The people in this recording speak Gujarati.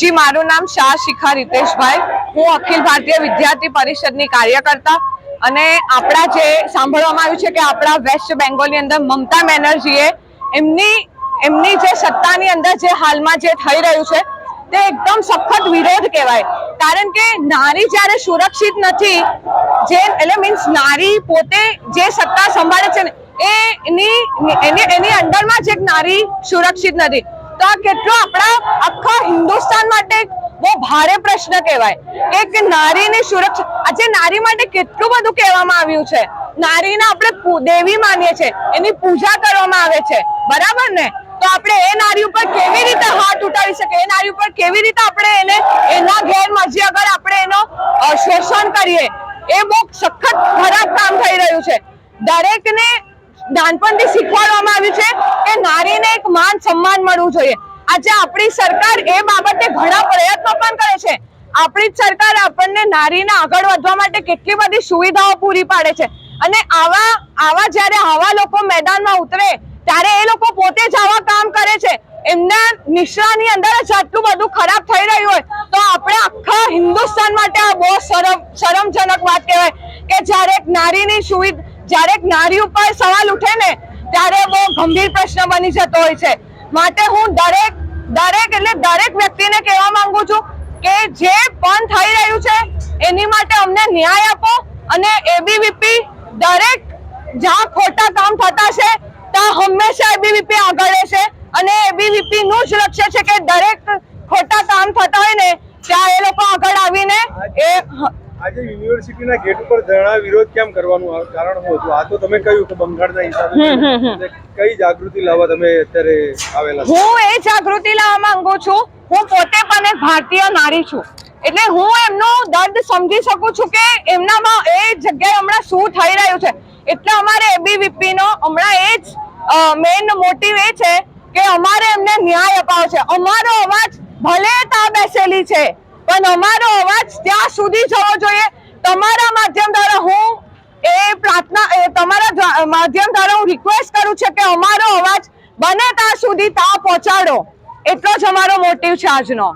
જી, મારું નામ શાહ શિખા રીતેશભાઈ. હું અખિલ ભારતીય વિદ્યાર્થી પરિષદની કાર્યકર્તા અને આપણા જે સાંભળવામાં આવ્યું છે કે આપણા વેસ્ટ બેંગોલની અંદર મમતા બેનર્જીએ એમની એમની જે સત્તાની અંદર જે હાલમાં જે થઈ રહ્યું છે, તે એકદમ સખત વિરોધ કહેવાય. કારણ કે નારી જ્યારે સુરક્ષિત નથી, જે, એટલે મીન્સ નારી પોતે જે સત્તા સંભાળે છે ને એની એની અંડરમાં જ એક નારી સુરક્ષિત નથી. તો કેટલો આપણા આખા હિન્દુસ્તાન માટે બહુ ભારે પ્રશ્ન કહેવાય એક નારીની સુરક્ષા, આજે નારી માટે કેટલું બધું કહેવામાં આવ્યું છે? નારીને આપણે દેવી માનીએ છીએ, એની પૂજા કરવામાં આવે છે, બરાબર ને? તો આપણે એ નારી ઉપર કેવી રીતે હાથ ઉઠાવી શકીએ? એ નારી ઉપર કેવી રીતે આપણે એને, એના ગેરમરજી અગર આપણે એનો શોષણ કરીએ? એ બહુ સખત ખરાબ કામ થઈ રહ્યું છે. દરેકને નાનપણથી શીખવાડવામાં આવ્યું છે માન સન્માન મળવું જોઈએ. આજે આપણી સરકાર એ બાબતે ઘણા પ્રયત્નો પણ કરે છે. આપણી જ સરકાર આપણને નારીને આગળ વધવા માટે કેટલી બધી સુવિધાઓ પૂરી પાડે છે. અને આવા આવા જ્યારે આવા લોકો મેદાનમાં ઉતરે, ત્યારે એ લોકો પોતે જ આવા કામ કરે છે. એમના નિશ્રાની અંદર જ આટલું બધું ખરાબ થઈ રહ્યું હોય, તો આપણે આખા હિન્દુસ્તાન માટે આ બહુ શરમ, શરમજનક વાત કહેવાય કે જ્યારે એક નારીની સુવિધા, જ્યારે એક નારી ઉપર સવાલ ઉઠે ને ગંભીર પ્રશ્ન બની જતો હોય છે. માટે હું દરેક દરેક એટલે દરેક વ્યક્તિને કહેવા માંગુ છું કે જે પણ થઈ રહ્યું છે, એની માટે અમને ન્યાય આપો અને એબીવીપી દરેક જ્યાં ખોટા કામ થતા છે, ત્યાં હંમેશા એબીવીપી આગળ રહેશે અને એબીવીપી નું જ લક્ષ્ય છે કે દરેક ખોટા કામ થતા હોય ને, ત્યાં એ લોકો આગળ આવીને એ આજે યુનિવર્સિટીના ગેટ ઉપર ધરણા વિરોધ કેમ કરવાનું કારણ શું હતું? આ તો તમે કહ્યું કે બંગાળના હિસાબે કઈ જાગૃતિ લાવવા તમે અત્યારે આવેલા હું એ જાગૃતિ લાવવા માંગુ છું હું પોતે પણ એક ભારતીય નારી છું. એટલે હું એમનો દર્દ સમજી શકું છું કે એમનામાં એ જગ્યાએ હમણાં શું થઈ રહ્યું છે. એટલે અમારે એબીવીપી નો હમણાં એ જ મેઇન મોટિવ એ છે કે અમારે એમને ન્યાય અપાવો છે. અમારો અવાજ ભલે તા બેસેલી છે પણ અમારો અવાજ ત્યાં સુધી જવો જોઈએ. તમારા માધ્યમ દ્વારા હું એ પ્રાર્થના તમારા માધ્યમ દ્વારા હું રિક્વેસ્ટ કરું છું કે અમારો અવાજ બને ત્યાં સુધી ત્યાં પહોંચાડો. એટલો જ અમારો મોટિવ છે આજનો.